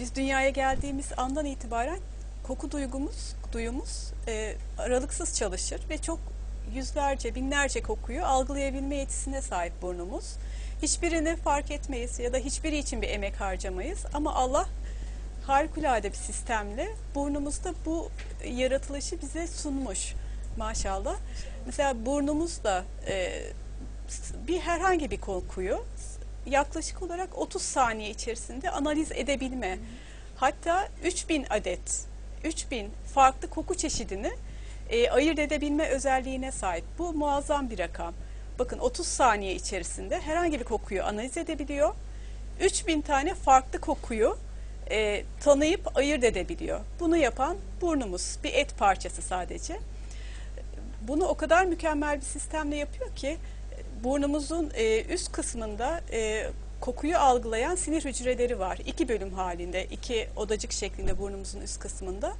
biz dünyaya geldiğimiz andan itibaren koku duygumuz, duyumuz e, aralıksız çalışır ve çok yüzlerce, binlerce kokuyu algılayabilme yetisine sahip burnumuz. Hiçbirini fark etmeyiz ya da hiçbiri için bir emek harcamayız ama Allah harikulade bir sistemle burnumuzda bu yaratılışı bize sunmuş maşallah. Mesela burnumuzda e, bir herhangi bir kokuyu yaklaşık olarak 30 saniye içerisinde analiz edebilme. Hatta 3000 adet, 3000 farklı koku çeşidini e, ayırt edebilme özelliğine sahip. Bu muazzam bir rakam. Bakın 30 saniye içerisinde herhangi bir kokuyu analiz edebiliyor. 3000 tane farklı kokuyu e, tanıyıp ayırt edebiliyor. Bunu yapan burnumuz, bir et parçası sadece. Bunu o kadar mükemmel bir sistemle yapıyor ki burnumuzun e, üst kısmında e, kokuyu algılayan sinir hücreleri var. İki bölüm halinde, iki odacık şeklinde burnumuzun üst kısmında.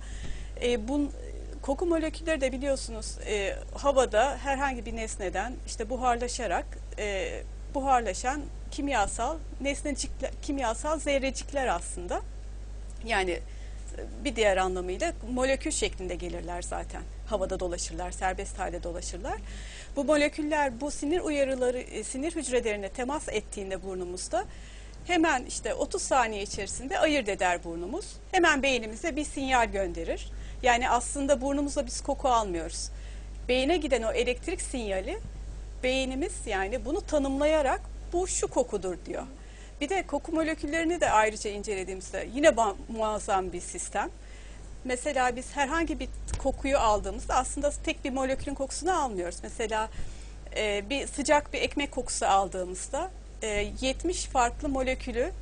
E, bun, koku molekülleri de biliyorsunuz e, havada herhangi bir nesneden işte buharlaşarak e, buharlaşan kimyasal nesnecikler, kimyasal zerrecikler aslında. Yani bir diğer anlamıyla molekül şeklinde gelirler zaten. Havada dolaşırlar, serbest halde dolaşırlar. Bu moleküller bu sinir uyarıları, e, sinir hücrelerine temas ettiğinde burnumuzda hemen işte 30 saniye içerisinde ayırt eder burnumuz. Hemen beynimize bir sinyal gönderir. Yani aslında burnumuzla biz koku almıyoruz. Beyne giden o elektrik sinyali beynimiz yani bunu tanımlayarak bu şu kokudur diyor. Bir de koku moleküllerini de ayrıca incelediğimizde yine muazzam bir sistem. Mesela biz herhangi bir kokuyu aldığımızda aslında tek bir molekülün kokusunu almıyoruz. Mesela e, bir sıcak bir ekmek kokusu aldığımızda e, 70 farklı molekülü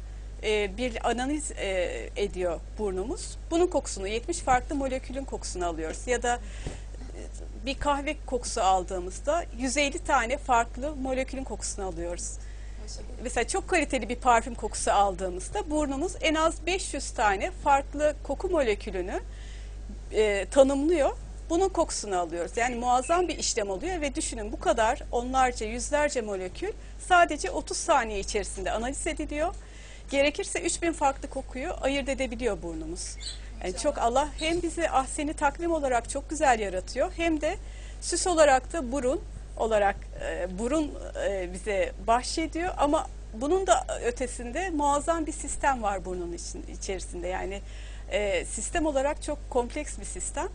e, bir analiz e, ediyor burnumuz. Bunun kokusunu 70 farklı molekülün kokusunu alıyoruz. Ya da e, bir kahve kokusu aldığımızda 150 tane farklı molekülün kokusunu alıyoruz. Mesela çok kaliteli bir parfüm kokusu aldığımızda burnumuz en az 500 tane farklı koku molekülünü e, tanımlıyor. Bunun kokusunu alıyoruz. Yani muazzam bir işlem oluyor ve düşünün bu kadar onlarca yüzlerce molekül sadece 30 saniye içerisinde analiz ediliyor. Gerekirse 3000 farklı kokuyu ayırt edebiliyor burnumuz. Yani çok Allah hem bizi ahseni takvim olarak çok güzel yaratıyor hem de süs olarak da burun olarak e, burun e, bize bahşediyor ama bunun da ötesinde muazzam bir sistem var burnun için, içerisinde. Yani e, sistem olarak çok kompleks bir sistem.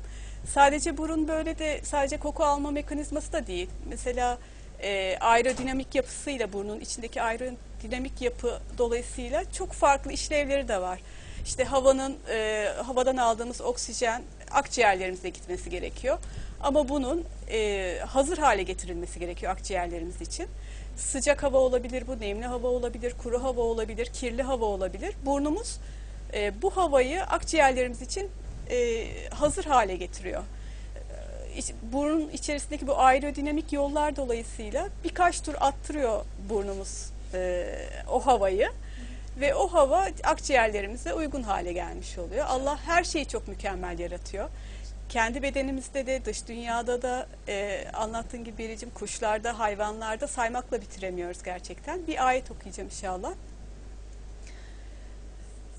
Sadece burun böyle de sadece koku alma mekanizması da değil. Mesela e, aerodinamik yapısıyla burnun içindeki aerodinamik yapı dolayısıyla çok farklı işlevleri de var. İşte havanın e, havadan aldığımız oksijen akciğerlerimize gitmesi gerekiyor. Ama bunun e, hazır hale getirilmesi gerekiyor akciğerlerimiz için. Sıcak hava olabilir, bu nemli hava olabilir, kuru hava olabilir, kirli hava olabilir. Burnumuz e, bu havayı akciğerlerimiz için e, hazır hale getiriyor. E, burun içerisindeki bu aerodinamik yollar dolayısıyla birkaç tur attırıyor burnumuz e, o havayı ve o hava akciğerlerimize uygun hale gelmiş oluyor. Allah her şeyi çok mükemmel yaratıyor. Kendi bedenimizde de dış dünyada da e, anlattığın gibi biricim kuşlarda, hayvanlarda saymakla bitiremiyoruz gerçekten. Bir ayet okuyacağım inşallah.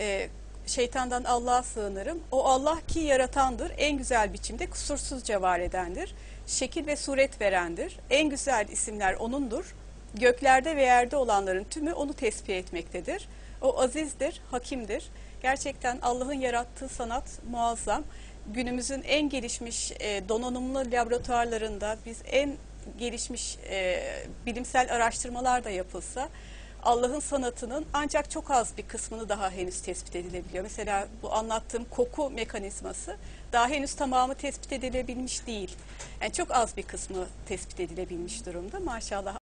E, şeytandan Allah'a sığınırım. O Allah ki yaratandır, en güzel biçimde kusursuzca var edendir. Şekil ve suret verendir. En güzel isimler O'nundur. Göklerde ve yerde olanların tümü O'nu tesbih etmektedir. O azizdir, hakimdir. Gerçekten Allah'ın yarattığı sanat muazzam. Günümüzün en gelişmiş e, donanımlı laboratuvarlarında biz en gelişmiş e, bilimsel araştırmalar da yapılsa Allah'ın sanatının ancak çok az bir kısmını daha henüz tespit edilebiliyor. Mesela bu anlattığım koku mekanizması daha henüz tamamı tespit edilebilmiş değil. Yani çok az bir kısmı tespit edilebilmiş durumda maşallah.